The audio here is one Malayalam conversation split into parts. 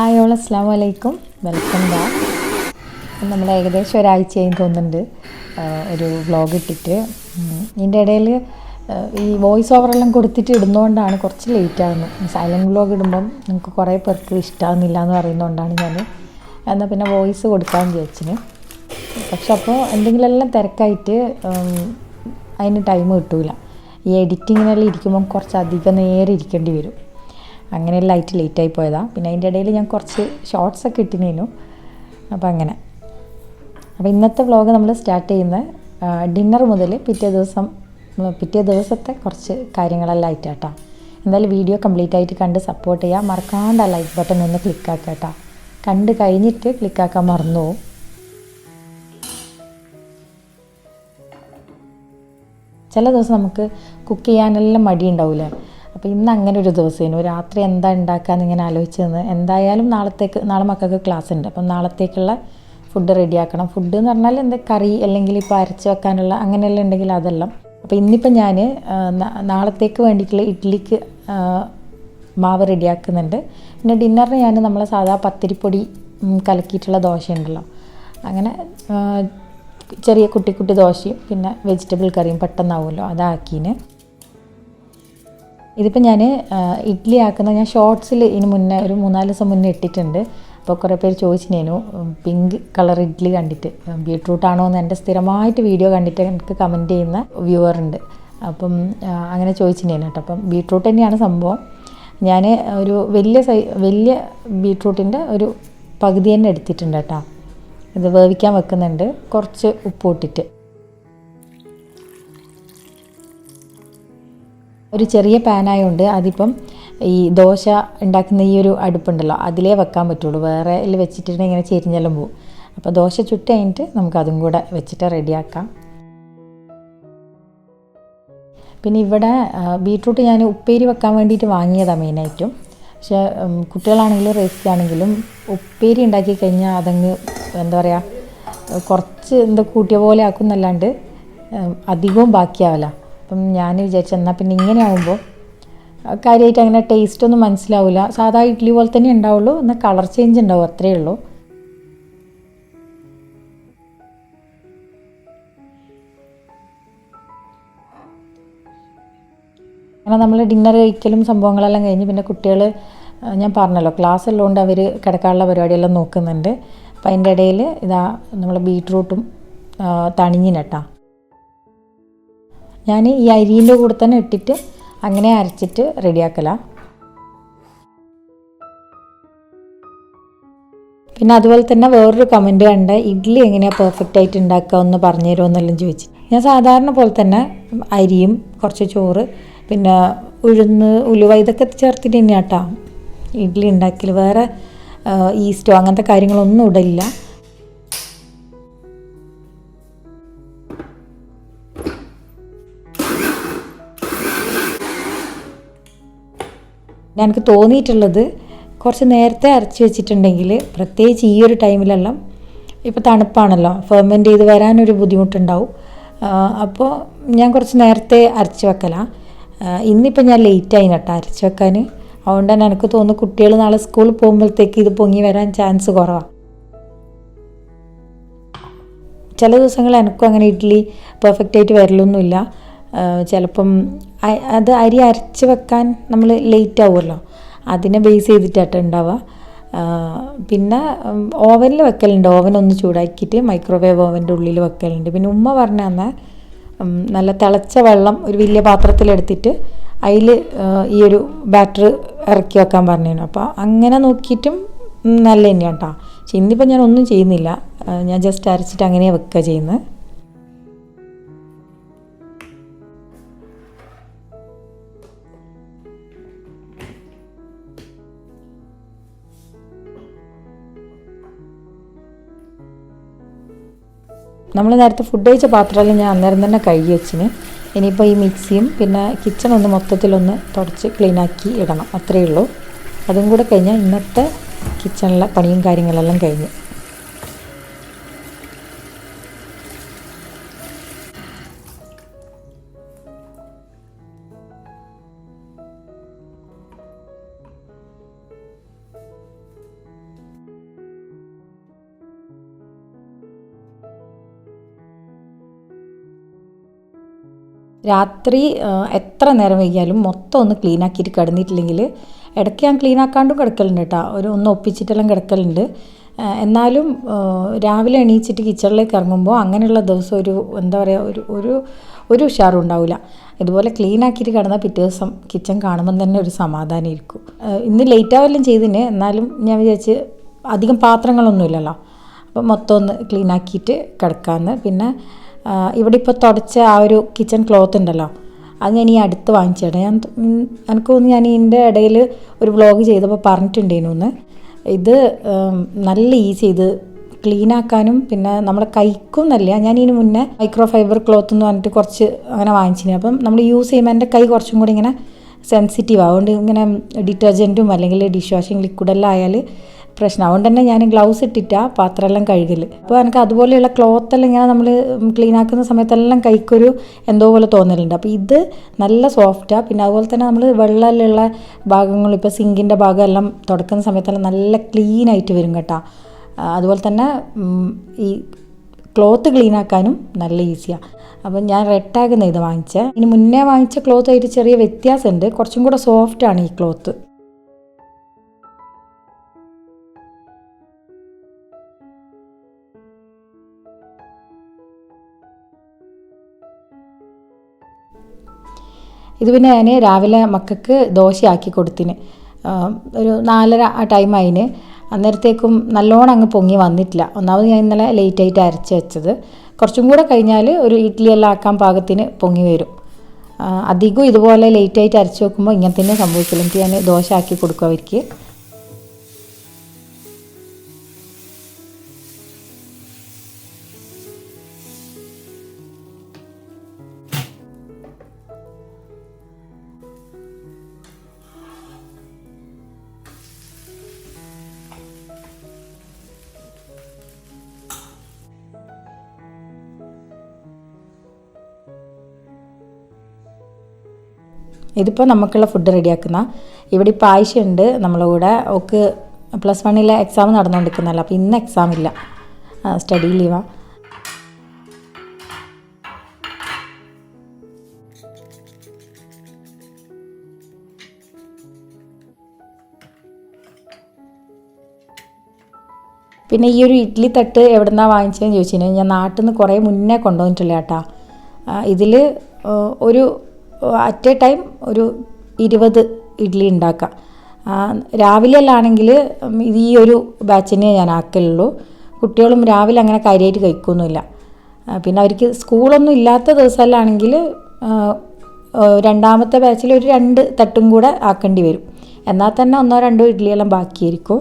ഹായ് ഓൾ അസ്സാം വലൈക്കും വെൽക്കം ബാക്ക് നമ്മൾ ഏകദേശം ഒരാഴ്ചയായി തോന്നുന്നുണ്ട്. ഒരു വ്ലോഗ് ഇട്ടിട്ട്. ഇതിന്റെ ഇടയിൽ ഈ വോയിസ് ഓവറെല്ലാം കൊടുത്തിട്ട് ഇടുന്നതുകൊണ്ടാണ് കുറച്ച് ലേറ്റ് ആകുന്നത് സൈലന്റ് വ്ലോഗ് ഇടുമ്പം നിങ്ങൾക്ക് കുറേ പേർക്ക് ഇഷ്ടമാകുന്നില്ല എന്ന് പറയുന്നതുകൊണ്ടാണ് ഞാൻ. എന്നാൽ പിന്നെ വോയിസ് കൊടുക്കാൻ വിചാരിച്ചിന്. പക്ഷെ അപ്പോൾ എന്തെങ്കിലുമെല്ലാം തിരക്കായിട്ട് അതിന് ടൈം കിട്ടൂല. ഈ എഡിറ്റിങ്ങിനെല്ലാം ഇരിക്കുമ്പം കുറച്ച് അധികം നേരം ഇരിക്കേണ്ടി വരും. അങ്ങനെ ലൈറ്റ് ലേറ്റായി പോയതാണ് പിന്നെ അതിന്റെ ഇടയിൽ ഞാൻ കുറച്ച് ഷോർട്സ് ഒക്കെ ഇട്ടിനേനു. അപ്പോൾ അങ്ങനെ. അപ്പോൾ ഇന്നത്തെ വ്ളോഗ് നമ്മൾ സ്റ്റാർട്ട് ചെയ്യുന്നത് ഡിന്നർ മുതൽ പിറ്റേ ദിവസം പിറ്റേ ദിവസത്തെ കുറച്ച് കാര്യങ്ങളെല്ലാം ആയിട്ടാട്ടോ. എന്തായാലും വീഡിയോ കംപ്ലീറ്റ് ആയിട്ട് കണ്ട് സപ്പോർട്ട് ചെയ്യുക മറക്കാണ്ട് ആ ലൈക്ക് ബട്ടൺ ഒന്ന് ക്ലിക്ക് ആക്കുക കേട്ടോ കണ്ട് കഴിഞ്ഞിട്ട് ക്ലിക്കാക്കാൻ മറന്നു പോകും ചില ദിവസം നമുക്ക് കുക്ക് ചെയ്യാനെല്ലാം മടി ഉണ്ടാവില്ലേ അപ്പോൾ ഇന്ന് അങ്ങനെ ഒരു ദിവസമായിരുന്നു രാത്രി എന്താ ഉണ്ടാക്കാന്ന് ഇങ്ങനെ ആലോചിച്ചതെന്ന് എന്തായാലും നാളത്തേക്ക് നാളെ മക്കൾക്ക് ക്ലാസ് ഉണ്ട് അപ്പം നാളത്തേക്കുള്ള ഫുഡ് റെഡിയാക്കണം ഫുഡ് എന്ന് പറഞ്ഞാൽ എന്താ കറി അല്ലെങ്കിൽ ഇപ്പോൾ അരച്ച് വെക്കാനുള്ള അങ്ങനെയെല്ലാം ഉണ്ടെങ്കിൽ അതെല്ലാം. അപ്പോൾ ഇന്നിപ്പോൾ ഞാൻ നാളത്തേക്ക് വേണ്ടിയിട്ടുള്ള ഇഡ്ഡലിക്ക് മാവ് റെഡിയാക്കുന്നുണ്ട് പിന്നെ ഡിന്നറിന് ഞാൻ നമ്മളെ സാധാ പത്തിരിപ്പൊടി കലക്കിയിട്ടുള്ള ദോശ ഉണ്ടല്ലോ അങ്ങനെ ചെറിയ കുട്ടി കുട്ടി ദോശയും പിന്നെ വെജിറ്റബിൾ കറിയും പെട്ടെന്നാവുമല്ലോ. അതാക്കീന്. ഇതിപ്പോൾ ഞാൻ ഇഡ്ഡലി ആക്കുന്ന ഞാൻ ഷോർട്സിൽ ഇതിന് മുന്നേ ഒരു മൂന്നാൽ ദിവസം മുന്നേ ഇട്ടിട്ടുണ്ട്. അപ്പോൾ കുറേ പേര് ചോദിച്ചിനേനു പിങ്ക് കളർ ഇഡ്ഡലി കണ്ടിട്ട് ബീട്രൂട്ട് ആണോ എന്ന്. എന്റെ സ്ഥിരമായിട്ട് വീഡിയോ കണ്ടിട്ട് എനിക്ക് കമന്റ് ചെയ്യുന്ന വ്യൂവറുണ്ട് അപ്പം അങ്ങനെ ചോദിച്ചിനേനു കേട്ടോ. അപ്പം ബീട്രൂട്ട് തന്നെയാണ് സംഭവം. ഞാൻ ഒരു വലിയ സൈ വലിയ ബീട്രൂട്ടിന്റെ ഒരു പകുതി തന്നെ എടുത്തിട്ടുണ്ട് കേട്ടോ. ഇത് വേവിക്കാൻ വെക്കുന്നുണ്ട്. കുറച്ച് ഉപ്പ് ഇട്ടിട്ട്. ഒരു ചെറിയ പാനായതുകൊണ്ട് അതിപ്പം ഈ ദോശ ഉണ്ടാക്കുന്ന ഈ ഒരു അടുപ്പുണ്ടല്ലോ അതിലേ വെക്കാൻ പറ്റുള്ളൂ. വേറെ വെച്ചിട്ടുണ്ടെങ്കിൽ ഇങ്ങനെ ചെരിഞ്ഞെല്ലാം പോവും. അപ്പോൾ ദോശ ചുട്ട് കഴിഞ്ഞിട്ട് നമുക്ക് അതും കൂടെ വെച്ചിട്ട് റെഡിയാക്കാം. പിന്നെ ഇവിടെ ബീട്രൂട്ട് ഞാൻ ഉപ്പേരി വെക്കാൻ വേണ്ടിയിട്ട് വാങ്ങിയതാണ് മെയിനായിട്ടും പക്ഷേ കുട്ടികളാണെങ്കിലും റേസിലാണെങ്കിലും ഉപ്പേരി ഉണ്ടാക്കി കഴിഞ്ഞാൽ അതങ്ങ് എന്താ പറയുക കുറച്ച് എന്താ കൂട്ടിയ പോലെ ആക്കും എന്നല്ലാണ്ട് ഉം, അധികവും ബാക്കിയാവില്ല അപ്പം ഞാൻ വിചാരിച്ചു എന്നാൽ പിന്നെ ഇങ്ങനെ ആകുമ്പോൾ കാര്യമായിട്ട് അങ്ങനെ ടേസ്റ്റ് ഒന്നും മനസ്സിലാവില്ല സാധാ ഇഡ്ഡലി പോലെ തന്നെ ഉണ്ടാവുള്ളൂ എന്നാൽ കളർ ചേഞ്ച് ഉണ്ടാവും അത്രയേ ഉള്ളൂ. അങ്ങനെ നമ്മൾ ഡിന്നർ കഴിക്കലും സംഭവങ്ങളെല്ലാം കഴിഞ്ഞ് പിന്നെ കുട്ടികൾ ഞാൻ പറഞ്ഞല്ലോ ക്ലാസ് ഉള്ളതുകൊണ്ട് അവർ കിടക്കാനുള്ള പരിപാടിയെല്ലാം നോക്കുന്നുണ്ട്. അപ്പം അതിന്റെ ഇടയിൽ ഇതാ നമ്മൾ ബീട്രൂട്ടും തണിഞ്ഞിനട്ടാ. ഞാൻ ഈ അരിന്റെ കൂടെ തന്നെ ഇട്ടിട്ട് അങ്ങനെ അരച്ചിട്ട് റെഡിയാക്കലാണ് പിന്നെ അതുപോലെ തന്നെ വേറൊരു കമന്റ് കണ്ട് ഇഡ്ഡലി എങ്ങനെയാണ് പെർഫെക്റ്റ് ആയിട്ട് ഉണ്ടാക്കുക എന്ന് പറഞ്ഞു തരുമോ എന്നെല്ലാം ചോദിച്ചു. ഞാൻ സാധാരണ പോലെ തന്നെ അരിയും കുറച്ച് ചോറ് പിന്നെ ഉഴുന്ന് ഉലുവ ഇതൊക്കെ ചേർത്തിട്ട് തന്നെയാട്ടോ. ഇഡ്ഡലി ഉണ്ടാക്കിയാൽ വേറെ ഈസ്റ്റോ അങ്ങനത്തെ കാര്യങ്ങളൊന്നും ഇടില്ല എനിക്ക് തോന്നിയിട്ടുള്ളത് കുറച്ച് നേരത്തെ അരച്ച് വെച്ചിട്ടുണ്ടെങ്കിൽ പ്രത്യേകിച്ച് ഈ ഒരു ടൈമിലെല്ലാം ഇപ്പോൾ തണുപ്പാണല്ലോ ഫെർമെന്റ് ചെയ്ത് വരാനൊരു ബുദ്ധിമുട്ടുണ്ടാവും. അപ്പോൾ ഞാൻ കുറച്ച് നേരത്തെ അരച്ച് വെക്കലാണ് ഇന്നിപ്പോൾ ഞാൻ ലേറ്റായി കേട്ടോ അരച്ച് വെക്കാൻ. അതുകൊണ്ട് തന്നെ എനിക്ക് തോന്നുന്നു കുട്ടികൾ നാളെ സ്കൂളിൽ പോകുമ്പോഴത്തേക്ക് ഇത് പൊങ്ങി വരാൻ ചാൻസ് കുറവാണ് ചില ദിവസങ്ങൾ എനിക്കും അങ്ങനെ ഇഡ്ഡലി പെർഫെക്റ്റ് ആയിട്ട് വരലൊന്നുമില്ല. ചിലപ്പം അത് അരി അരച്ച് വെക്കാൻ നമ്മൾ ലേറ്റ് ആവുമല്ലോ അതിനെ ബേസ് ചെയ്തിട്ടാട്ടോ ഉണ്ടാവുക പിന്നെ ഓവനിൽ വെക്കലുണ്ട്. ഓവൻ ഒന്ന് ചൂടാക്കിയിട്ട് മൈക്രോവേവ് ഓവന്റെ ഉള്ളിൽ വെക്കലുണ്ട്. പിന്നെ ഉമ്മ പറഞ്ഞു തന്നാൽ നല്ല തിളച്ച വെള്ളം ഒരു വലിയ പാത്രത്തിലെടുത്തിട്ട് അതിൽ ഈ ഒരു ബാറ്റർ ഇറക്കി വെക്കാൻ പറഞ്ഞിരുന്നു. അപ്പോൾ അങ്ങനെ നോക്കിയിട്ടും നല്ല തന്നെയാണ് കേട്ടോ ഇന്നിപ്പോൾ ഞാൻ ഒന്നും ചെയ്യുന്നില്ല. ഞാൻ ജസ്റ്റ് അരച്ചിട്ട് അങ്ങനെ വെക്കുക ചെയ്യുന്നത് നമ്മൾ നേരത്തെ ഫുഡ് കഴിച്ച പാത്രമെല്ലാം ഞാൻ അന്നേരം തന്നെ കഴുകി വെച്ചിന്. ഇനിയിപ്പോൾ ഈ മിക്സിയും പിന്നെ കിച്ചൺ ഒന്ന് മൊത്തത്തിലൊന്ന് തുടച്ച് ക്ലീനാക്കി ഇടണം. അത്രയേ ഉള്ളൂ. അതും കൂടെ കഴിഞ്ഞാൽ ഇന്നത്തെ കിച്ചണിലെ പണിയും കാര്യങ്ങളെല്ലാം കഴിഞ്ഞു. രാത്രി എത്ര നേരം വൈകിയാലും മൊത്തം ഒന്ന് ക്ലീൻ ആക്കിയിട്ട് കിടന്നിട്ടില്ലെങ്കിൽ ഇടയ്ക്ക് ഞാൻ ക്ലീൻ ആക്കാണ്ടും കിടക്കലുണ്ട് കേട്ടോ ഒരു ഒന്ന് ഒപ്പിച്ചിട്ടെല്ലാം കിടക്കലുണ്ട്. എന്നാലും രാവിലെ എണീച്ചിട്ട് കിച്ചണിലേക്ക് ഇറങ്ങുമ്പോൾ അങ്ങനെയുള്ള ദിവസം ഒരു എന്താ പറയുക ഒരു ഒരു ഒരു ഉഷാറും ഉണ്ടാവില്ല ഇതുപോലെ ക്ലീൻ ആക്കിയിട്ട് കിടന്നാൽ പിറ്റേ ദിവസം കിച്ചൺ കാണുമ്പം തന്നെ ഒരു സമാധാനം ഇരിക്കും. ഇന്ന് ലേറ്റ് ആവെല്ലാം ചെയ്തിന്. എന്നാലും ഞാൻ വിചാരിച്ച് അധികം പാത്രങ്ങളൊന്നുമില്ലല്ലോ അപ്പം അപ്പോൾ മൊത്തം ഒന്ന് ക്ലീൻ ആക്കിയിട്ട് കിടക്കാമെന്ന് പിന്നെ ഇവിടെ ഇപ്പോൾ തുടച്ച ആ ഒരു കിച്ചൺ ക്ലോത്ത് ഉണ്ടല്ലോ. അത് ഞാൻ ഈ അടുത്ത് വാങ്ങിച്ചിടാം. ഞാൻ എനിക്ക് തോന്നുന്നു ഞാൻ ഇതിന്റെ ഇടയിൽ ഒരു വ്ളോഗ് ചെയ്തപ്പോൾ പറഞ്ഞിട്ടുണ്ടേനു ഒന്ന്. ഇത് നല്ല ഈസി ഇത് ക്ലീൻ ആക്കാനും പിന്നെ നമ്മുടെ കൈക്കും നല്ല ഞാൻ ഇതിന് മുന്നേ മൈക്രോ ഫൈബർ ക്ലോത്ത് എന്ന് പറഞ്ഞിട്ട് കുറച്ച് അങ്ങനെ വാങ്ങിച്ചിന് അപ്പം നമ്മൾ യൂസ് ചെയ്യുമ്പോൾ എന്റെ കൈ കുറച്ചും കൂടി ഇങ്ങനെ സെൻസിറ്റീവ് അതുകൊണ്ട് ഇങ്ങനെ ഡിറ്റർജന്റും അല്ലെങ്കിൽ ഡിഷ് വാഷിംഗ് ലിക്വിഡെല്ലാം ആയാൽ പ്രശ്നം. അതുകൊണ്ട് തന്നെ ഞാൻ ഗ്ലൗസ് ഇട്ടിട്ടാ പാത്രമെല്ലാം കഴുകൽ അപ്പോൾ എനിക്ക് അതുപോലെയുള്ള ക്ലോത്തെല്ലാം ഇങ്ങനെ നമ്മൾ ക്ലീൻ ആക്കുന്ന സമയത്തെല്ലാം കൈക്കൊരു എന്തോ പോലെ തോന്നലുണ്ട്. അപ്പോൾ ഇത് നല്ല സോഫ്റ്റാണ് പിന്നെ അതുപോലെ തന്നെ നമ്മൾ വെള്ളമിലുള്ള ഭാഗങ്ങൾ ഇപ്പോൾ സിങ്കിന്റെ ഭാഗം എല്ലാം തുടക്കുന്ന സമയത്തെല്ലാം നല്ല ക്ലീൻ ആയിട്ട് വരും കേട്ടോ. അതുപോലെ തന്നെ ഈ ക്ലോത്ത് ക്ലീൻ ആക്കാനും നല്ല ഈസിയാണ് അപ്പം ഞാൻ റെഡ് ടാഗ് ഇത് വാങ്ങിച്ചത് ഇനി മുന്നേ വാങ്ങിച്ച ക്ലോത്ത് ആയിട്ട് ചെറിയ വ്യത്യാസമുണ്ട്. കുറച്ചും കൂടെ സോഫ്റ്റാണ് ഈ ക്ലോത്ത് ഇത് പിന്നെ ഞാൻ രാവിലെ മക്കൾക്ക് ദോശയാക്കി കൊടുത്തിന്. ഒരു നാലര ആ ടൈം ആയിന്. അന്നേരത്തേക്കും നല്ലോണം അങ്ങ് പൊങ്ങി വന്നിട്ടില്ല. ഒന്നാമത് ഞാൻ ഇന്നലെ ലേറ്റ് ആയിട്ട് അരച്ച് വെച്ചത്. കുറച്ചും കൂടെ കഴിഞ്ഞാൽ ഒരു ഇഡ്ഡലിയെല്ലാം ആക്കാൻ പാകത്തിന് പൊങ്ങി വരും. അധികം ഇതുപോലെ ലേറ്റ് ആയിട്ട് അരച്ച് വെക്കുമ്പോൾ ഇങ്ങനെ തന്നെ സംഭവിക്കില്ല എനിക്ക് ഞാൻ ദോശ ആക്കി കൊടുക്കും അവർക്ക് ഇതിപ്പോൾ നമുക്കുള്ള ഫുഡ് റെഡിയാക്കുന്ന ഇവിടെ ഇപ്പോൾ ആയിഷയുണ്ട് നമ്മളെ കൂടെ. ഓക്ക് പ്ലസ് വണ്ണിലെ എക്സാം നടന്നുകൊണ്ടിരിക്കുന്നല്ലോ അപ്പോൾ ഇന്ന് എക്സാം ഇല്ല. സ്റ്റഡി ലീവാണ് പിന്നെ ഈ ഒരു ഇഡ്ഡലി തട്ട് എവിടുന്നാ വാങ്ങിച്ചതെന്ന് ചോദിച്ചു കഴിഞ്ഞാൽ ഞാൻ നാട്ടിൽ നിന്ന് കുറേ മുന്നേ കൊണ്ടുവന്നിട്ടില്ല കേട്ടാ. ഇതിൽ ഒരു അറ്റ് എ ടൈം ഒരു ഇരുപത് ഇഡ്ഡലി ഉണ്ടാക്കാം. രാവിലെയല്ലാണെങ്കിൽ ഈ ഒരു ബാച്ചിനെ ഞാൻ ആക്കലുള്ളൂ. കുട്ടികളും രാവിലെ അങ്ങനെ കാര്യമായിട്ട് കഴിക്കൊന്നുമില്ല. പിന്നെ അവർക്ക് സ്കൂളൊന്നും ഇല്ലാത്ത ദിവസമല്ലാണെങ്കിൽ രണ്ടാമത്തെ ബാച്ചിൽ ഒരു രണ്ട് തട്ടും കൂടെ ആക്കേണ്ടി വരും. എന്നാൽ തന്നെ ഒന്നോ രണ്ടോ ഇഡ്ഡലിയെല്ലാം ബാക്കിയായിരിക്കും.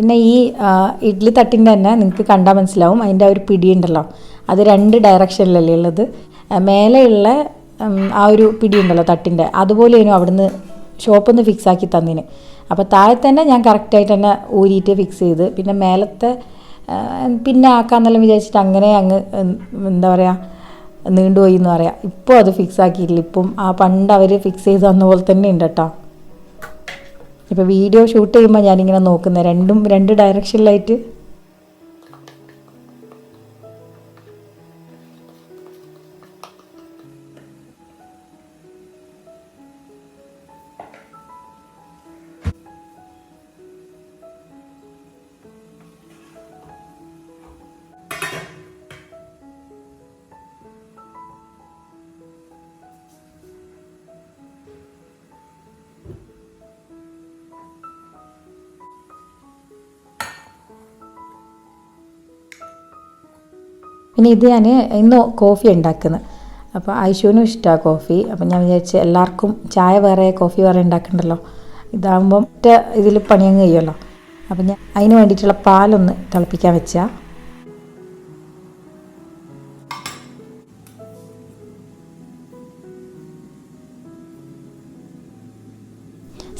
പിന്നെ ഈ ഇഡ്ഡലി തട്ടിന്റെ തന്നെ നിങ്ങൾക്ക് കണ്ടാൽ മനസ്സിലാവും. അതിന്റെ ഒരു പിടിയുണ്ടല്ലോ. അത് രണ്ട് ഡയറക്ഷനിലല്ലേ ഉള്ളത്. മേലെയുള്ള ആ ഒരു പിടിയുണ്ടല്ലോ തട്ടിന്റെ. അതുപോലെയാണ് അവിടുന്ന് ഷോപ്പ് ഒന്ന് ഫിക്സ് ആക്കി തന്നിന് അപ്പോൾ താഴെ തന്നെ ഞാൻ കറക്റ്റായിട്ട് തന്നെ ഊരിയിട്ട് ഫിക്സ് ചെയ്ത്. പിന്നെ മേലത്തെ പിന്നെ ആക്കാന്നെല്ലാം വിചാരിച്ചിട്ട് അങ്ങനെ അങ്ങ് എന്താ പറയുക നീണ്ടുപോയി എന്ന് പറയാം. ഇപ്പോൾ അത് ഫിക്സ് ആക്കിയിട്ടില്ല. ഇപ്പം ആ പണ്ട് അവർ ഫിക്സ് ചെയ്ത് തന്ന പോലെ തന്നെ ഉണ്ട് കേട്ടോ. ഇപ്പോൾ വീഡിയോ ഷൂട്ട് ചെയ്യുമ്പോൾ ഞാനിങ്ങനെ നോക്കുന്നത് രണ്ടും രണ്ട് ഡയറക്ഷനിലായിട്ട് പിന്നെ ഇത് ഞാൻ ഇന്ന് കോഫി ഉണ്ടാക്കുന്നത് അപ്പോൾ ഐശുവിനും ഇഷ്ടമാണ് കോഫി അപ്പം ഞാൻ വിചാരിച്ച് എല്ലാവർക്കും ചായ വേറെ കോഫി വേറെ ഉണ്ടാക്കണ്ടല്ലോ. ഇതാകുമ്പം ഒറ്റ ഇതിൽ പണിയങ്ങ് കഴിയുമല്ലോ. അപ്പം ഞാൻ അതിന് വേണ്ടിയിട്ടുള്ള പാലൊന്ന് തിളപ്പിക്കാൻ വെച്ചാൽ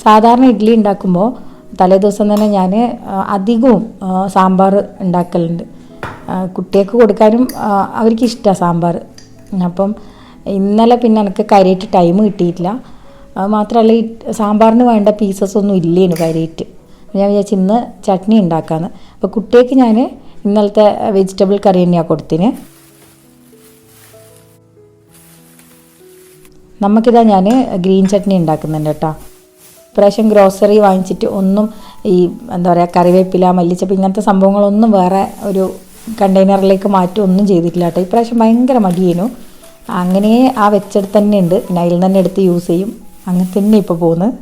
സാധാരണ ഇഡ്ഡലി ഉണ്ടാക്കുമ്പോൾ തലേ ദിവസം തന്നെ ഞാൻ അധികവും സാമ്പാർ ഉണ്ടാക്കലുണ്ട്. കുട്ടികൾക്ക് കൊടുക്കാനും അവർക്ക് ഇഷ്ടമാണ് സാമ്പാർ. അപ്പം ഇന്നലെ പിന്നെ എനിക്ക് കാര്യമായിട്ട് ടൈം കിട്ടിയിട്ടില്ല. അത് മാത്രമല്ല ഈ സാമ്പാറിന് വേണ്ട പീസസ് ഒന്നും ഇല്ലേനു കാര്യമായിട്ട് ഞാൻ വിചാരിച്ചു ഇന്ന് ചട്നി ഉണ്ടാക്കാമെന്ന് അപ്പോൾ കുട്ടികൾക്ക് ഞാൻ ഇന്നലത്തെ വെജിറ്റബിൾ കറി തന്നെയാണ് കൊടുത്തിന്. നമുക്കിതാ ഞാൻ ഗ്രീൻ ചട്നി ഉണ്ടാക്കുന്നുണ്ട് കേട്ടോ. ഇപ്രാവശ്യം ഗ്രോസറി വാങ്ങിച്ചിട്ട് ഒന്നും ഈ എന്താ പറയുക കറിവേപ്പില മല്ലിച്ചപ്പ് ഇങ്ങനത്തെ സംഭവങ്ങളൊന്നും വേറെ ഒരു കണ്ടെയ്നറിലേക്ക് മാറ്റി ഒന്നും ചെയ്തിട്ടില്ല കേട്ടോ. ഇപ്രാവശ്യം ഭയങ്കര മടിയേനു. അങ്ങനെ ആ വെച്ചെടുത്ത് തന്നെ ഉണ്ട്. അതിൽ തന്നെ എടുത്ത് യൂസ് ചെയ്യും. അങ്ങനെ തന്നെ ഇപ്പോൾ പോകുന്നത്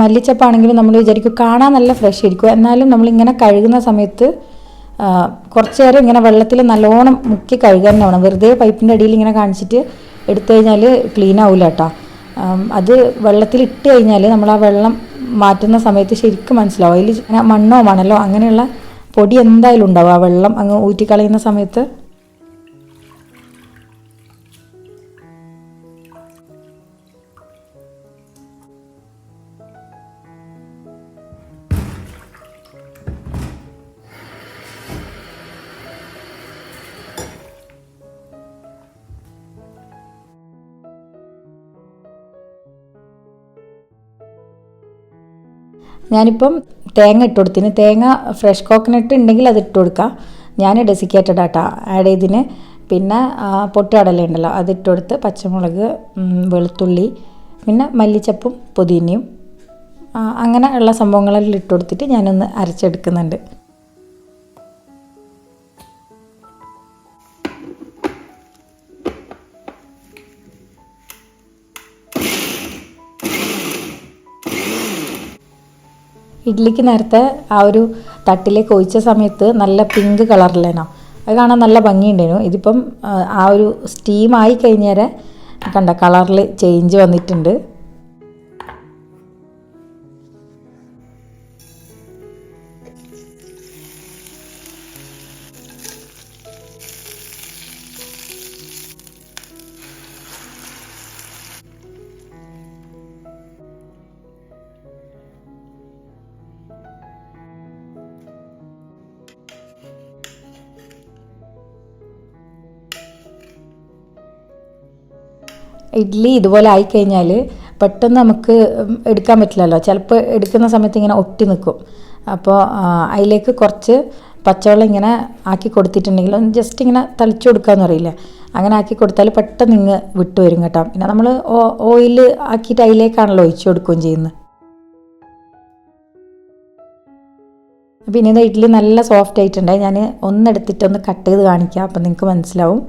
മല്ലിച്ചപ്പാണെങ്കിലും നമ്മൾ വിചാരിക്കും കാണാൻ നല്ല ഫ്രഷ് ആയിരിക്കും. എന്നാലും നമ്മളിങ്ങനെ കഴുകുന്ന സമയത്ത് കുറച്ച് നേരം ഇങ്ങനെ വെള്ളത്തിൽ നല്ലോണം മുക്കി കഴുകാൻ വേണം. വെറുതെ പൈപ്പിന്റെ അടിയിൽ ഇങ്ങനെ കാണിച്ചിട്ട് എടുത്തു കഴിഞ്ഞാൽ ക്ലീൻ ആവില്ല കേട്ടോ. അത് വെള്ളത്തിൽ ഇട്ട് കഴിഞ്ഞാൽ നമ്മൾ ആ വെള്ളം മാറ്റുന്ന സമയത്ത് ശരിക്കും മനസ്സിലാവും. അതിൽ മണ്ണോ മണലോ അങ്ങനെയുള്ള പൊടി എന്തായാലും ഉണ്ടാവും. ആ വെള്ളം അങ്ങ് ഊറ്റിക്കളയുന്ന സമയത്ത് ഞാനിപ്പം തേങ്ങ ഇട്ട് കൊടുത്തിന്. തേങ്ങ ഫ്രഷ് കോക്കനട്ട് ഉണ്ടെങ്കിൽ അത് ഇട്ട് കൊടുക്കാം. ഞാൻ ഡെസിക്കേറ്റഡ് ആട്ടാ. ആഡ് ചെയ്തിന്. പിന്നെ പൊട്ടുകടല ഉണ്ടല്ലോ അത് ഇട്ട് കൊടുത്ത് പച്ചമുളക് വെളുത്തുള്ളി പിന്നെ മല്ലിച്ചപ്പും പുതിനയും അങ്ങനെ ഉള്ള സംഭവങ്ങളെല്ലാം ഇട്ട് കൊടുത്തിട്ട് ഞാനൊന്ന് അരച്ചെടുക്കുന്നുണ്ട്. ഇഡ്ഡലിക്ക് നേരത്തെ ആ ഒരു തട്ടിലേക്ക് ഒഴിച്ച സമയത്ത് നല്ല പിങ്ക് കളറിലേനോ. അത് കാണാൻ നല്ല ഭംഗിയുണ്ടേനു ഇതിപ്പം ആ, ഒരു സ്റ്റീം ആയി കഴിഞ്ഞേരെ കണ്ട കളറിൽ ചേഞ്ച് വന്നിട്ടുണ്ട്. ഇഡ്ഡലി ഇതുപോലെ ആയിക്കഴിഞ്ഞാൽ പെട്ടെന്ന് നമുക്ക് എടുക്കാൻ പറ്റില്ലല്ലോ. ചിലപ്പോൾ എടുക്കുന്ന സമയത്ത് ഇങ്ങനെ ഒട്ടി നിൽക്കും അപ്പോൾ അതിലേക്ക് കുറച്ച് പച്ചവെള്ളം ഇങ്ങനെ ആക്കി കൊടുത്തിട്ടുണ്ടെങ്കിൽ ജസ്റ്റ് ഇങ്ങനെ തളിച്ചു കൊടുക്കാമെന്ന് അറിയില്ല അങ്ങനെ ആക്കി കൊടുത്താൽ പെട്ടെന്ന് ഇങ്ങ് വിട്ടു വരും കേട്ടോ. പിന്നെ നമ്മൾ ഓയിൽ ആക്കിയിട്ട് അതിലേക്കാണല്ലോ ഒഴിച്ചു കൊടുക്കുകയും ചെയ്യുന്നത്. പിന്നെ ഇത് ഇഡ്ഡലി നല്ല സോഫ്റ്റ് ആയിട്ടുണ്ടായി. ഞാൻ ഒന്നെടുത്തിട്ടൊന്ന് കട്ട് ചെയ്ത് കാണിക്കാം. അപ്പം നിങ്ങൾക്ക് മനസ്സിലാവും.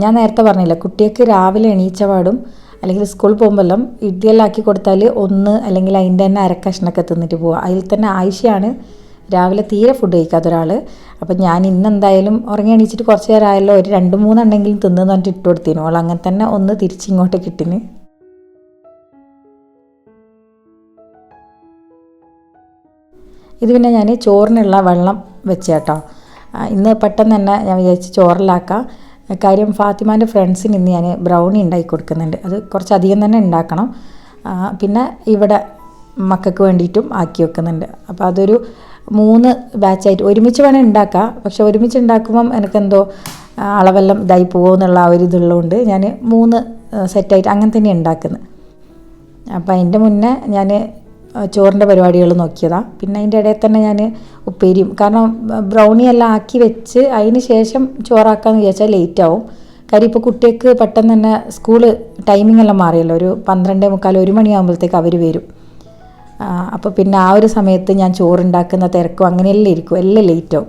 ഞാൻ നേരത്തെ പറഞ്ഞില്ല കുട്ടികൾക്ക് രാവിലെ എണീച്ചപാടും അല്ലെങ്കിൽ സ്കൂളിൽ പോകുമ്പോഴെല്ലാം ഇഡ്ഡലിയെല്ലാം ആക്കി കൊടുത്താൽ ഒന്ന് അല്ലെങ്കിൽ അതിന്റെ തന്നെ അരക്കഷ്ണൊക്കെ തിന്നിട്ട് പോവുക. അതിൽ തന്നെ ആയിഷയാണ് രാവിലെ തീരെ ഫുഡ് കഴിക്കാത്ത ഒരാൾ അപ്പം ഞാൻ ഇന്ന് എന്തായാലും ഉറങ്ങി എണീച്ചിട്ട് കുറച്ച് നേരം ആയല്ലോ ഒരു രണ്ട് മൂന്നെണ്ണെങ്കിലും തിന്നെന്ന് പറഞ്ഞിട്ട് ഇട്ട് കൊടുത്തിനു അവൾ അങ്ങനെ തന്നെ ഒന്ന് തിരിച്ചിങ്ങോട്ട് കിട്ടിന്. ഇത് പിന്നെ ഞാൻ ചോറിനുള്ള വെള്ളം വെച്ചേട്ടോ ഇന്ന് പെട്ടെന്ന് തന്നെ ഞാൻ വിചാരിച്ച് ചോറിലാക്കാം. കാര്യം ഫാത്തിമാന്റെ ഫ്രണ്ട്സിന് ഇന്ന് ഞാൻ ബ്രൗണി ഉണ്ടാക്കി കൊടുക്കുന്നുണ്ട്. അത് കുറച്ചധികം തന്നെ ഉണ്ടാക്കണം. പിന്നെ ഇവിടെ മക്കൾക്ക് വേണ്ടിയിട്ടും ആക്കി വെക്കുന്നുണ്ട്. അപ്പോൾ അതൊരു മൂന്ന് ബാച്ചായിട്ട് ഒരുമിച്ച് വേണേൽ ഉണ്ടാക്കാം. പക്ഷെ ഒരുമിച്ച് ഉണ്ടാക്കുമ്പം എനിക്കെന്തോ അളവെല്ലാം ഇതായി പോകുമെന്നുള്ള ആ ഒരു ഇതുള്ളതുകൊണ്ട് ഞാൻ മൂന്ന് സെറ്റായിട്ട് അങ്ങനെ തന്നെ ഉണ്ടാക്കുന്നത് അപ്പോൾ അതിന്റെ മുന്നേ ഞാൻ ചോറിന്റെ പരിപാടികൾ നോക്കിയതാണ് പിന്നെ അതിന്റെ ഇടയിൽ തന്നെ ഞാൻ ഉപ്പേരിയും. കാരണം ബ്രൗണി എല്ലാം ആക്കി വെച്ച് അതിന് ശേഷം ചോറാക്കാമെന്ന് വിചാരിച്ചാൽ ലേറ്റ് ആവും. കാര്യം ഇപ്പോൾ കുട്ടികൾക്ക് പെട്ടെന്ന് തന്നെ സ്കൂൾ ടൈമിംഗ് എല്ലാം മാറിയല്ലോ. ഒരു പന്ത്രണ്ടേ മുക്കാൽ ഒരു മണിയാകുമ്പോഴത്തേക്ക് അവർ വരും. അപ്പോൾ പിന്നെ ആ ഒരു സമയത്ത് ഞാൻ ചോറുണ്ടാക്കുന്ന തിരക്കും അങ്ങനെയെല്ലാം ഇരിക്കും. എല്ലാം ലേറ്റാവും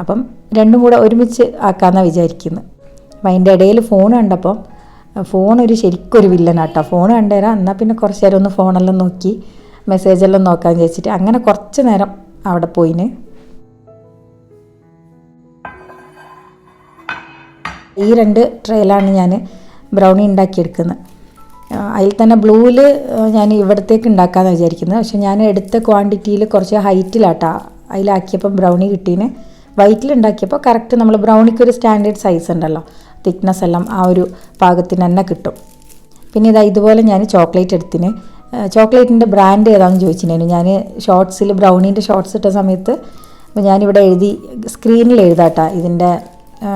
അപ്പം രണ്ടും കൂടെ ഒരുമിച്ച് ആക്കാമെന്നാണ് വിചാരിക്കുന്നത് അപ്പം അതിന്റെ ഇടയിൽ ഫോൺ കണ്ടപ്പം ഫോൺ ഒരു ശരിക്കും ഒരു വില്ലനാട്ടോ. ഫോൺ കണ്ടുതരാം എന്നാൽ പിന്നെ കുറച്ച് നേരം ഒന്ന് ഫോണെല്ലാം നോക്കി മെസ്സേജെല്ലാം നോക്കാമെന്ന് വിചാരിച്ചിട്ട് അങ്ങനെ കുറച്ച് നേരം അവിടെ പോയിന്. ഈ രണ്ട് ട്രയലാണ് ഞാൻ ബ്രൗണി ഉണ്ടാക്കിയെടുക്കുന്നത്. അതിൽ തന്നെ ബ്ലൂവിൽ ഞാൻ ഇവിടത്തേക്ക് ഉണ്ടാക്കാമെന്ന് വിചാരിക്കുന്നത്. പക്ഷെ ഞാൻ എടുത്ത ക്വാണ്ടിറ്റിയിൽ കുറച്ച് ഹൈറ്റിലാട്ടാ അതിലാക്കിയപ്പോൾ ബ്രൗണി കിട്ടീന്. വൈറ്റിൽ ഉണ്ടാക്കിയപ്പോൾ കറക്റ്റ് നമ്മൾ ബ്രൗണിക്ക് ഒരു സ്റ്റാൻഡേർഡ് സൈസ് ഉണ്ടല്ലോ. തിക്നെസ് എല്ലാം ആ ഒരു പാകത്തിന് തന്നെ കിട്ടും. പിന്നെ ഇതാ ഇതുപോലെ ഞാൻ ചോക്ലേറ്റ് എടുത്തിന്. ചോക്ലേറ്റിന്റെ ബ്രാൻഡ് ഏതാണെന്ന് ചോദിച്ചിട്ടുണ്ടായിരുന്നു. ഞാൻ ഷോർട്സിൽ ബ്രൗണീന്റെ ഷോർട്സ് ഇട്ട സമയത്ത് അപ്പോൾ ഞാനിവിടെ എഴുതി സ്ക്രീനിൽ എഴുതാട്ടാ ഇതിന്റെ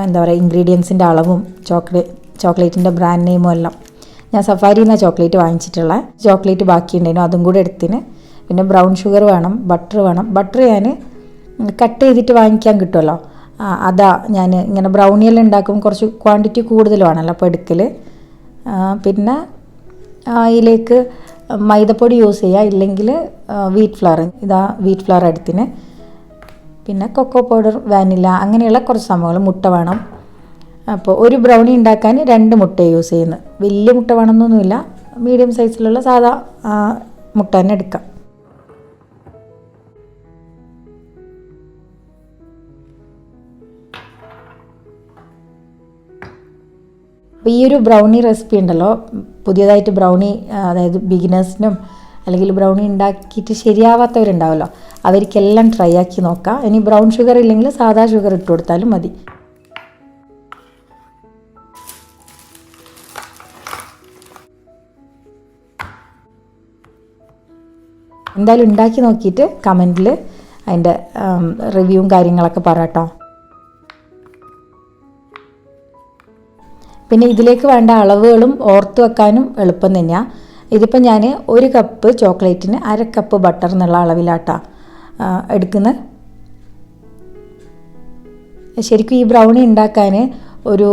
എന്താ പറയുക ഇൻഗ്രീഡിയൻസിന്റെ അളവും ചോക്ലേറ്റ് ചോക്ലേറ്റിന്റെ ബ്രാൻഡ് നെയിമും എല്ലാം. ഞാൻ സഫാരിയിൽ നിന്നാണ് ചോക്ലേറ്റ് വാങ്ങിച്ചിട്ടുള്ള ചോക്ലേറ്റ് ബാക്കി ബാക്കിയുണ്ടായിരുന്നു. അതും കൂടെ എടുത്തിന്. പിന്നെ ബ്രൗൺ ഷുഗർ വേണം ബട്ടർ വേണം. ബട്ടർ ഞാൻ കട്ട് ചെയ്തിട്ട് വാങ്ങിക്കാൻ കിട്ടുമല്ലോ അതാ ഞാൻ ഇങ്ങനെ ബ്രൗണിയെല്ലാം ഉണ്ടാക്കുമ്പോൾ കുറച്ച് ക്വാണ്ടിറ്റി കൂടുതൽ വേണമല്ലോ അപ്പോൾ എടുക്കൽ പിന്നെ അതിലേക്ക് മൈദപ്പൊടി യൂസ് ചെയ്യുക ഇല്ലെങ്കിൽ വീറ്റ് ഫ്ലവർ ഇതാ വീറ്റ് ഫ്ലവർ എടുത്തിന്. പിന്നെ കൊക്കോ പൗഡർ വാനില അങ്ങനെയുള്ള കുറച്ച് സംഭവങ്ങൾ മുട്ട വേണം. അപ്പോൾ ഒരു ബ്രൗണി ഉണ്ടാക്കാൻ രണ്ട് മുട്ട യൂസ് ചെയ്യുന്നത് വലിയ മുട്ട വേണമെന്നൊന്നുമില്ല. മീഡിയം സൈസിലുള്ള സാധാ മുട്ട തന്നെ എടുക്കാം. അപ്പോൾ ഈ ഒരു ബ്രൗണി റെസിപ്പി ഉണ്ടല്ലോ. പുതിയതായിട്ട് ബ്രൗണി അതായത് ബിഗിനേഴ്സിനും അല്ലെങ്കിൽ ബ്രൗണി ഉണ്ടാക്കിയിട്ട് ശരിയാവാത്തവരുണ്ടാവുമല്ലോ അവർക്കെല്ലാം ട്രൈ ആക്കി നോക്കാം. ഇനി ബ്രൗൺ ഷുഗർ ഇല്ലെങ്കിൽ സാധാ ഷുഗർ ഇട്ട് കൊടുത്താലും മതി. എന്തായാലും ഉണ്ടാക്കി നോക്കിയിട്ട് കമന്റിൽ അതിന്റെ റിവ്യൂവും കാര്യങ്ങളൊക്കെ പറയാട്ടോ പിന്നെ ഇതിലേക്ക് വേണ്ട അളവുകളും ഓർത്ത് വെക്കാനും എളുപ്പം തന്നെയാണ് ഇതിപ്പോൾ ഞാൻ ഒരു കപ്പ് ചോക്ലേറ്റിന് അര കപ്പ് ബട്ടർ എന്നുള്ള അളവിലാട്ടാ എടുക്കുന്നത് ശരിക്കും ഈ ബ്രൗണി ഉണ്ടാക്കാൻ ഒരു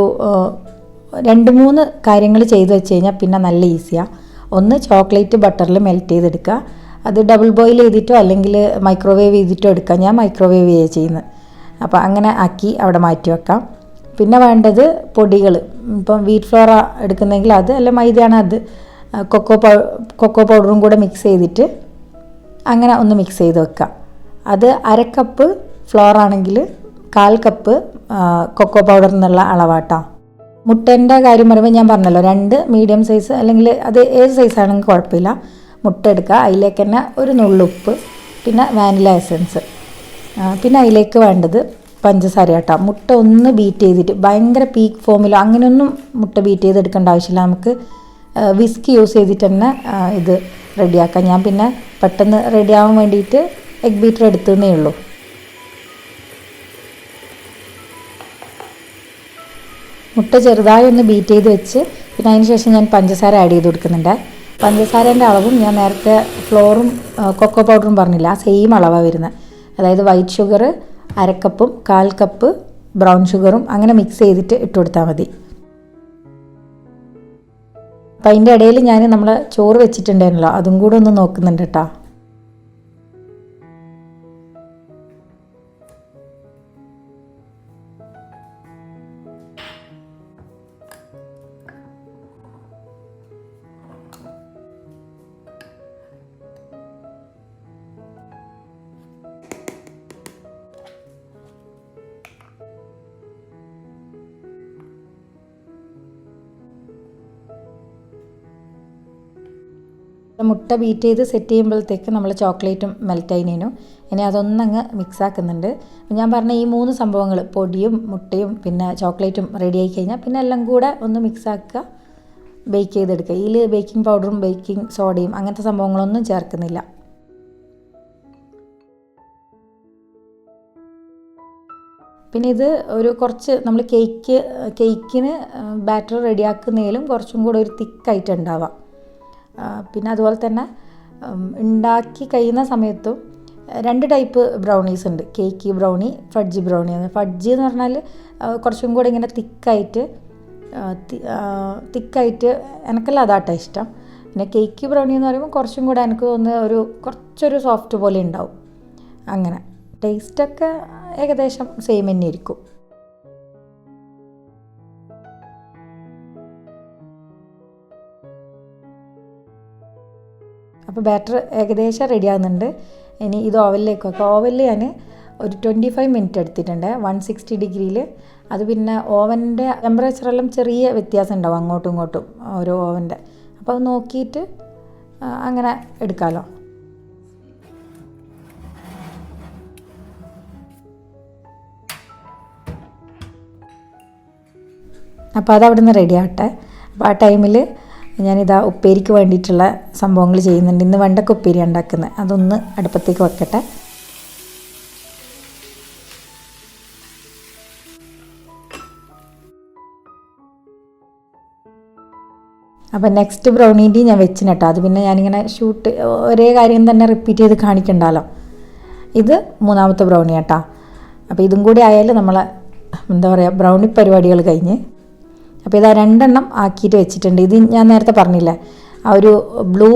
രണ്ട് മൂന്ന് കാര്യങ്ങൾ ചെയ്തു വെച്ച് കഴിഞ്ഞാൽ പിന്നെ നല്ല ഈസിയാണ് ഒന്ന് ചോക്ലേറ്റ് ബട്ടറിൽ മെൽറ്റ് ചെയ്തെടുക്കുക അത് ഡബിൾ ബോയിൽ ചെയ്തിട്ടോ അല്ലെങ്കിൽ മൈക്രോവേവ് ചെയ്തിട്ടോ എടുക്കാം. ഞാൻ മൈക്രോവേവ് ചെയ്യുക ചെയ്യുന്നത് അപ്പോൾ അങ്ങനെ ആക്കി അവിടെ മാറ്റി വെക്കാം. പിന്നെ വേണ്ടത് പൊടികൾ. ഇപ്പം വീറ്റ് ഫ്ലോറ എടുക്കുന്നെങ്കിൽ അത് അല്ല മൈദയാണ് അത്. കൊക്കോ പൗ കൊക്കോ പൗഡറും കൂടെ മിക്സ് ചെയ്തിട്ട് അങ്ങനെ ഒന്ന് മിക്സ് ചെയ്ത് വെക്കുക അത് അര കപ്പ് ഫ്ലോർ ആണെങ്കിൽ കാൽ കപ്പ് കൊക്കോ പൗഡർ എന്നുള്ള അളവാട്ടോ. മുട്ടേന്റെ കാര്യം പറയുമ്പോൾ ഞാൻ പറഞ്ഞല്ലോ രണ്ട് മീഡിയം സൈസ് അല്ലെങ്കിൽ അത് ഏത് സൈസ് ആണെങ്കിൽ കുഴപ്പമില്ല. മുട്ട എടുക്കുക അതിലേക്ക് തന്നെ ഒരു നുള്ളുപ്പ് പിന്നെ വാനില എസൻസ് പിന്നെ അതിലേക്ക് വേണ്ടത് പഞ്ചസാര കേട്ടോ മുട്ട ഒന്ന് ബീറ്റ് ചെയ്തിട്ട് ഭയങ്കര പീക്ക് ഫോമിലോ അങ്ങനെയൊന്നും മുട്ട ബീറ്റ് ചെയ്തെടുക്കേണ്ട ആവശ്യമില്ല. നമുക്ക് വിസ്ക് യൂസ് ചെയ്തിട്ട് തന്നെ ഇത് റെഡിയാക്കാം ഞാൻ പിന്നെ പെട്ടെന്ന് റെഡിയാവാൻ വേണ്ടിയിട്ട് എഗ് ബീറ്റർ എടുത്തതേ ഉള്ളൂ. മുട്ട ചെറുതായി ഒന്ന് ബീറ്റ് ചെയ്ത് വെച്ച് പിന്നെ അതിന് ശേഷം ഞാൻ പഞ്ചസാര ആഡ് ചെയ്ത് കൊടുക്കുന്നുണ്ട്. പഞ്ചസാരേന്റെ അളവും ഞാൻ നേരത്തെ ഫ്ലോറും കൊക്കോ പൗഡറും പറഞ്ഞില്ല? ആ സെയിം അളവാണ് വരുന്നത്. അതായത് വൈറ്റ് ഷുഗർ അരക്കപ്പും കാൽ കപ്പ് ബ്രൗൺ ഷുഗറും അങ്ങനെ മിക്സ് ചെയ്തിട്ട് ഇട്ട് കൊടുത്താൽ മതി. അപ്പം അതിന്റെ ഇടയിൽ ഞാൻ നമ്മൾ ചോറ് വെച്ചിട്ടുണ്ടായിരുന്നല്ലോ അതും കൂടെ ഒന്ന് നോക്കുന്നുണ്ട് കേട്ടോ മുട്ട ബീറ്റ് ചെയ്ത് സെറ്റ് ചെയ്യുമ്പോഴത്തേക്ക് നമ്മൾ ചോക്ലേറ്റും മെൽറ്റ് ആയിനേനു ഇനി അതൊന്നങ്ങ് മിക്സ് ആക്കുന്നുണ്ട്. ഞാൻ പറഞ്ഞ ഈ മൂന്ന് സംഭവങ്ങൾ പൊടിയും മുട്ടയും പിന്നെ ചോക്ലേറ്റും റെഡി ആയി കഴിഞ്ഞാൽ പിന്നെ എല്ലാം കൂടെ ഒന്ന് മിക്സ് ആക്കുക ബേക്ക് ചെയ്തെടുക്കുക. ഇതിൽ ബേക്കിംഗ് പൗഡറും ബേക്കിംഗ് സോഡയും അങ്ങനത്തെ സംഭവങ്ങളൊന്നും ചേർക്കുന്നില്ല. പിന്നെ ഇത് ഒരു കുറച്ച് നമ്മൾ കേക്ക് കേക്കിന് ബാറ്റർ റെഡിയാക്കുന്നതിലും കുറച്ചും കൂടെ ഒരു തിക്കായിട്ട് ഉണ്ടാവാം. പിന്നെ അതുപോലെ തന്നെ ഉണ്ടാക്കി കഴിയുന്ന സമയത്തും രണ്ട് ടൈപ്പ് ബ്രൗണീസ് ഉണ്ട്. Cake brownie fudgy brownie fudgy എന്ന് പറഞ്ഞാൽ കുറച്ചും കൂടെ ഇങ്ങനെ തിക്കായിട്ട് തിക്കായിട്ട് എനിക്കല്ല അതാട്ടോ ഇഷ്ടം. പിന്നെ കേക്ക് ബ്രൗണി എന്ന് പറയുമ്പോൾ കുറച്ചും കൂടെ എനിക്ക് തോന്നുന്ന ഒരു കുറച്ചൊരു സോഫ്റ്റ് പോലെ ഉണ്ടാവും. അങ്ങനെ. ടേസ്റ്റൊക്കെ ഏകദേശം സെയിം തന്നെ ആയിരിക്കും അപ്പോൾ ബാറ്റർ ഏകദേശം റെഡി ആകുന്നുണ്ട് ഇനി ഇത് ഓവലിലേക്ക് വെക്കാം. ഓവലിൽ ഞാൻ ഒരു ട്വന്റി ഫൈവ് മിനിറ്റ് എടുത്തിട്ടുണ്ട്. വൺ സിക്സ്റ്റി ഡിഗ്രിയിൽ അത് പിന്നെ ഓവന്റെ ടെമ്പറേച്ചറെല്ലാം ചെറിയ വ്യത്യാസം ഉണ്ടാവും അങ്ങോട്ടും ഇങ്ങോട്ടും ഓരോ ഓവന്റെ അപ്പോൾ അത് നോക്കിയിട്ട് അങ്ങനെ എടുക്കാമല്ലോ അപ്പോൾ അത് അവിടെ നിന്ന് റെഡി ആവട്ടെ. അപ്പോൾ ആ ടൈമിൽ ഞാനിതാ ഉപ്പേരിക്ക് വേണ്ടിയിട്ടുള്ള സംഭവങ്ങൾ ചെയ്യുന്നുണ്ട്. ഇന്ന് വെണ്ടക്ക ഉപ്പേരി ഉണ്ടാക്കുന്നത്. അതൊന്ന് അടുപ്പത്തേക്ക് വെക്കട്ടെ. അപ്പം നെക്സ്റ്റ് ബ്രൗണീന്റെ ഞാൻ വെച്ചിന് കേട്ടോ. അത് പിന്നെ ഞാനിങ്ങനെ ഷൂട്ട് ഒരേ കാര്യം തന്നെ റിപ്പീറ്റ് ചെയ്ത് കാണിക്കണ്ടല്ലോ. ഇത് മൂന്നാമത്തെ ബ്രൗണി കേട്ടോ അപ്പോൾ ഇതും കൂടി ആയാൽ നമ്മളെ എന്താ പറയുക ബ്രൗണി പരിപാടികൾ കഴിഞ്ഞ് അപ്പോൾ ഇതാ രണ്ടെണ്ണം ആക്കിയിട്ട് വെച്ചിട്ടുണ്ട്. ഇത് ഞാൻ നേരത്തെ പറഞ്ഞില്ല ആ ഒരു ബ്ലൂ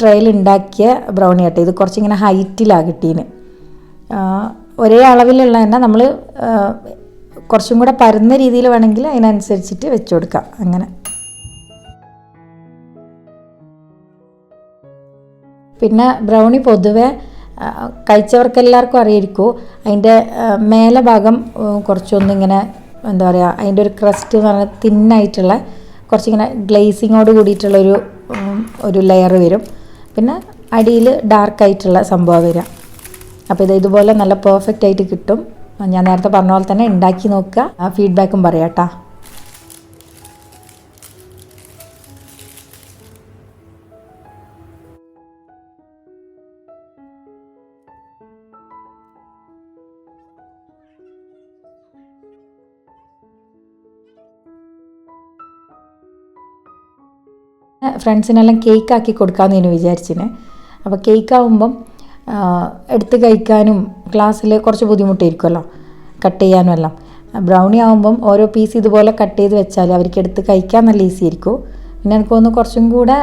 ട്രയൽ ഉണ്ടാക്കിയ ബ്രൗണി ആട്ടെ. ഇത് കുറച്ചിങ്ങനെ ഹൈറ്റിലാണ് കിട്ടീന്. ഒരേ അളവിലുള്ള തന്നെ നമ്മൾ കുറച്ചും കൂടെ പരന്ന രീതിയിൽ വേണമെങ്കിൽ അതിനനുസരിച്ചിട്ട് വെച്ചു കൊടുക്കാം. അങ്ങനെ. പിന്നെ ബ്രൗണി പൊതുവെ കഴിച്ചവർക്കെല്ലാവർക്കും അറിയായിരിക്കും. അതിന്റെ മേലെ ഭാഗം കുറച്ചൊന്നിങ്ങനെ എന്താ പറയുക അതിന്റെ ഒരു ക്രസ്റ്റ് എന്ന് പറഞ്ഞാൽ തിന്നായിട്ടുള്ള കുറച്ചിങ്ങനെ ഗ്ലേസിങ്ങോട് കൂടിയിട്ടുള്ളൊരു ഒരു ലെയർ വരും. പിന്നെ അടിയിൽ ഡാർക്കായിട്ടുള്ള സംഭവം വരാം. അപ്പോൾ ഇത് ഇതുപോലെ നല്ല പെർഫെക്റ്റ് ആയിട്ട് കിട്ടും. ഞാൻ നേരത്തെ പറഞ്ഞ പോലെ തന്നെ ഉണ്ടാക്കി നോക്കുക. ആ ഫീഡ്ബാക്കും പറയാം കേട്ടോ ഫ്രണ്ട്സിനെല്ലാം കേക്ക് ആക്കി കൊടുക്കാമെന്ന് ഞാൻ വിചാരിച്ചിന്. അപ്പോൾ കേക്ക് ആവുമ്പം ആ, എടുത്ത് കഴിക്കാനും ക്ലാസ്സിൽ കുറച്ച് ബുദ്ധിമുട്ടായിരിക്കുമല്ലോ കട്ട് ചെയ്യാനും എല്ലാം. ബ്രൗണി ആവുമ്പം ഓരോ പീസ് ഇതുപോലെ കട്ട് ചെയ്ത് വെച്ചാൽ അവർക്ക് എടുത്ത് കഴിക്കാൻ നല്ല ഈസി ആയിരിക്കും. പിന്നെ എനിക്ക് തോന്നുന്നു കുറച്ചും കൂടെ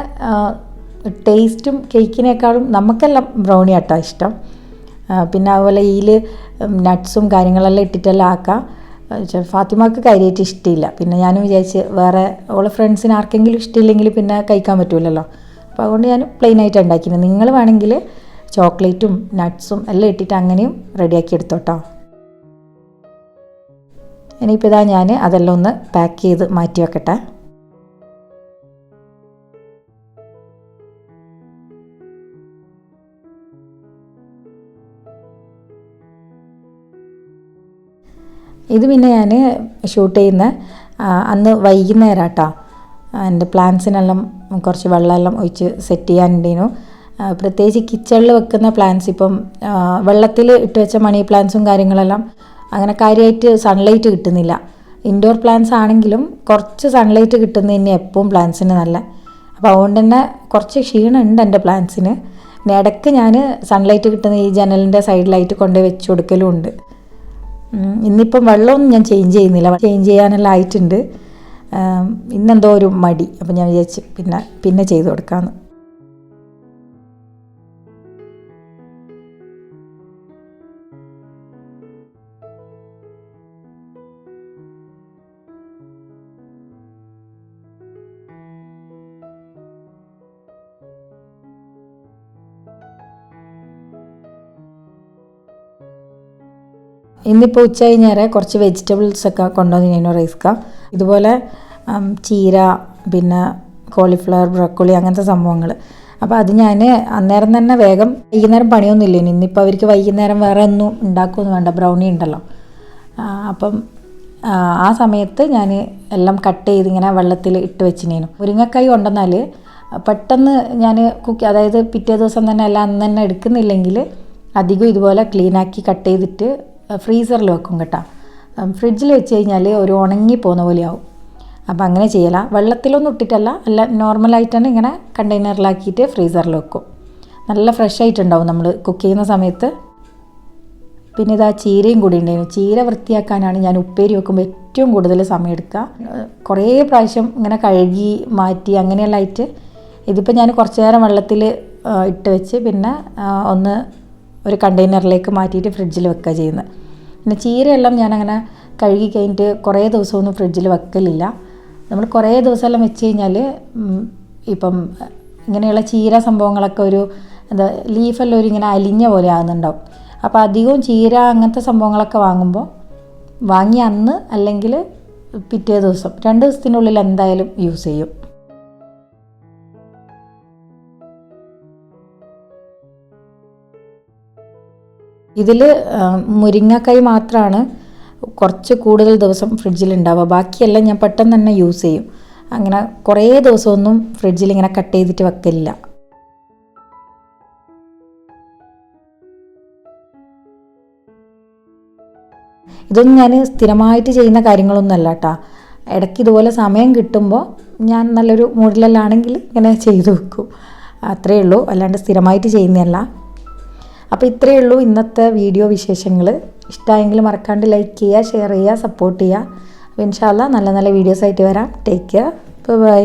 ടേസ്റ്റും കേക്കിനേക്കാളും നമുക്കെല്ലാം ബ്രൗണി ആട്ടോ ഇഷ്ടം. പിന്നെ അതുപോലെ ഇതിൽ നട്ട്സും കാര്യങ്ങളെല്ലാം ഇട്ടിട്ടെല്ലാം ആക്കാം. ഫാത്തിമാക്ക് കാര്യമായിട്ട് ഇഷ്ടമില്ല പിന്നെ ഞാനും വിചാരിച്ച് വേറെ ഓളെ ഫ്രണ്ട്സിന് ആർക്കെങ്കിലും ഇഷ്ടമില്ലെങ്കിൽ പിന്നെ കഴിക്കാൻ പറ്റൂലല്ലോ. അപ്പോൾ അതുകൊണ്ട് ഞാൻ പ്ലെയിൻ ആയിട്ട് ഉണ്ടാക്കിയത് നിങ്ങൾ വേണമെങ്കിൽ ചോക്ലേറ്റും നട്ട്സും എല്ലാം ഇട്ടിട്ട് അങ്ങനെയും റെഡിയാക്കി എടുത്തോട്ടോ. ഇനിയിപ്പോൾ ഇതാ ഞാൻ അതെല്ലാം ഒന്ന് പാക്ക് ചെയ്ത് മാറ്റി വെക്കട്ടെ. ഇത് പിന്നെ ഞാൻ ഷൂട്ട് ചെയ്യുന്ന അന്ന് വൈകുന്നേരം കേട്ടോ എന്റെ പ്ലാന്റ്സിനെല്ലാം കുറച്ച് വെള്ളമെല്ലാം ഒഴിച്ച് സെറ്റ് ചെയ്യാനുണ്ടേനു. പ്രത്യേകിച്ച് കിച്ചണിൽ വെക്കുന്ന പ്ലാന്റ്സ് ഇപ്പം വെള്ളത്തിൽ ഇട്ട് വെച്ച മണി പ്ലാന്റ്സും കാര്യങ്ങളെല്ലാം അങ്ങനെ കാര്യമായിട്ട് സൺലൈറ്റ് കിട്ടുന്നില്ല. ഇൻഡോർ പ്ലാന്റ്സ് ആണെങ്കിലും കുറച്ച് സൺലൈറ്റ് കിട്ടുന്ന തന്നെ എപ്പോഴും പ്ലാന്റ്സിന് നല്ല. അപ്പോൾ അതുകൊണ്ട് തന്നെ കുറച്ച് ക്ഷീണമുണ്ട് എന്റെ പ്ലാന്റ്സിന് ഇടയ്ക്ക് ഞാൻ സൺലൈറ്റ് കിട്ടുന്ന ഈ ജനലിന്റെ സൈഡിലായിട്ട് കൊണ്ടുപോയി വെച്ച് കൊടുക്കലും ഉണ്ട് ഇന്നിപ്പം വെള്ളമൊന്നും ഞാൻ ചേഞ്ച് ചെയ്യുന്നില്ല. ചേഞ്ച് ചെയ്യാനെല്ലാം ആയിട്ടുണ്ട്. ഇന്നെന്തോ ഒരു മടി. അപ്പം ഞാൻ വിചാരിച്ച് പിന്നെ പിന്നെ ചെയ്ത് കൊടുക്കാമെന്ന് ഇന്നിപ്പോൾ ഉച്ച കഴിഞ്ഞേരെ കുറച്ച് വെജിറ്റബിൾസ് ഒക്കെ കൊണ്ടുവന്നിരുന്നു റൈസ്ക്ക ഇതുപോലെ ചീര പിന്നെ കോളിഫ്ലവർ ബ്രക്കോളി അങ്ങനത്തെ സംഭവങ്ങൾ അപ്പോൾ അത് ഞാൻ അന്നേരം തന്നെ വേഗം വൈകുന്നേരം പണിയൊന്നും ഇല്ല. ഇന്നിപ്പോൾ അവർക്ക് വൈകുന്നേരം വേറെ ഒന്നും ഉണ്ടാക്കുമെന്ന് വേണ്ട. ബ്രൗണി ഉണ്ടല്ലോ. അപ്പം ആ സമയത്ത് ഞാൻ എല്ലാം കട്ട് ചെയ്ത് ഇങ്ങനെ വെള്ളത്തിൽ ഇട്ട് വെച്ചിനേനു. മുരിങ്ങക്കായി കൊണ്ടെന്നാൽ പെട്ടെന്ന് ഞാൻ കുക്ക് അതായത് പിറ്റേ ദിവസം തന്നെ എല്ലാം അന്ന് തന്നെ എടുക്കുന്നില്ലെങ്കിൽ അധികം ഇതുപോലെ ക്ലീനാക്കി കട്ട് ചെയ്തിട്ട് ഫ്രീസറിൽ വെക്കും കേട്ടോ. ഫ്രിഡ്ജിൽ വെച്ച് കഴിഞ്ഞാൽ ഒരു ഉണങ്ങി പോകുന്ന പോലെയാവും. അപ്പോൾ അങ്ങനെ ചെയ്യല. വെള്ളത്തിലൊന്നും ഇട്ടിട്ടല്ല. അല്ല നോർമലായിട്ട് തന്നെ ഇങ്ങനെ കണ്ടെയ്നറിലാക്കിയിട്ട് ഫ്രീസറിൽ വെക്കും. നല്ല ഫ്രഷ് ആയിട്ടുണ്ടാവും നമ്മൾ കുക്ക് ചെയ്യുന്ന സമയത്ത്. പിന്നെ ഇതാ ചീരയും കൂടി ഉണ്ടായിരുന്നു. ചീര വൃത്തിയാക്കാനാണ് ഞാൻ ഉപ്പേരി വെക്കുമ്പോൾ ഏറ്റവും കൂടുതൽ സമയമെടുക്കുക കുറേ പ്രാവശ്യം ഇങ്ങനെ കഴുകി മാറ്റി അങ്ങനെയെല്ലാം ആയിട്ട് ഇതിപ്പോൾ ഞാൻ കുറച്ച് നേരം വെള്ളത്തിൽ ഇട്ട് വെച്ച് പിന്നെ ഒന്ന് ഒരു കണ്ടെയ്നറിലേക്ക് മാറ്റിയിട്ട് ഫ്രിഡ്ജിൽ വെക്കുക ചെയ്യുന്നത് പിന്നെ ചീരയെല്ലാം ഞാനങ്ങനെ കഴുകി കഴിഞ്ഞിട്ട് കുറേ ദിവസമൊന്നും ഫ്രിഡ്ജിൽ വെക്കലില്ല. നമ്മൾ കുറേ ദിവസമെല്ലാം വെച്ച് കഴിഞ്ഞാൽ ഇപ്പം ഇങ്ങനെയുള്ള ചീര സംഭവങ്ങളൊക്കെ ഒരു എന്താ ലീഫെല്ലാം ഒരു ഇങ്ങനെ അലിഞ്ഞ പോലെ ആകുന്നുണ്ടാവും അപ്പോൾ അധികവും ചീര അങ്ങനത്തെ സംഭവങ്ങളൊക്കെ വാങ്ങുമ്പോൾ വാങ്ങി അന്ന് അല്ലെങ്കിൽ പിറ്റേ ദിവസം രണ്ട് ദിവസത്തിനുള്ളിൽ എന്തായാലും യൂസ് ചെയ്യും. ഇതിൽ മുരിങ്ങക്കായ് മാത്രമാണ് കുറച്ച് കൂടുതൽ ദിവസം ഫ്രിഡ്ജിൽ ഉണ്ടാവുക ബാക്കിയെല്ലാം ഞാൻ പെട്ടെന്ന് തന്നെ യൂസ് ചെയ്യും. അങ്ങനെ കുറേ ദിവസമൊന്നും ഫ്രിഡ്ജിൽ ഇങ്ങനെ കട്ട് ചെയ്തിട്ട് വെക്കില്ല ഇതൊന്നും ഞാൻ സ്ഥിരമായിട്ട് ചെയ്യുന്ന കാര്യങ്ങളൊന്നുമല്ല കേട്ടോ ഇടയ്ക്ക് ഇതുപോലെ സമയം കിട്ടുമ്പോൾ ഞാൻ നല്ലൊരു മൂഡിലെല്ലാം ആണെങ്കിൽ ഇങ്ങനെ ചെയ്തു വെക്കും. അത്രയേ ഉള്ളൂ. അല്ലാണ്ട് സ്ഥിരമായിട്ട് ചെയ്യുന്നതല്ല. അപ്പോൾ ഇത്രയേ ഉള്ളൂ ഇന്നത്തെ വീഡിയോ വിശേഷങ്ങൾ ഇഷ്ടമായെങ്കിൽ മറക്കാണ്ട് ലൈക്ക് ചെയ്യുക ഷെയർ ചെയ്യുക സപ്പോർട്ട് ചെയ്യുക. അപ്പോൾ ഇൻഷാല്ല നല്ല നല്ല വീഡിയോസ് ആയിട്ട് വരാം. Take care bye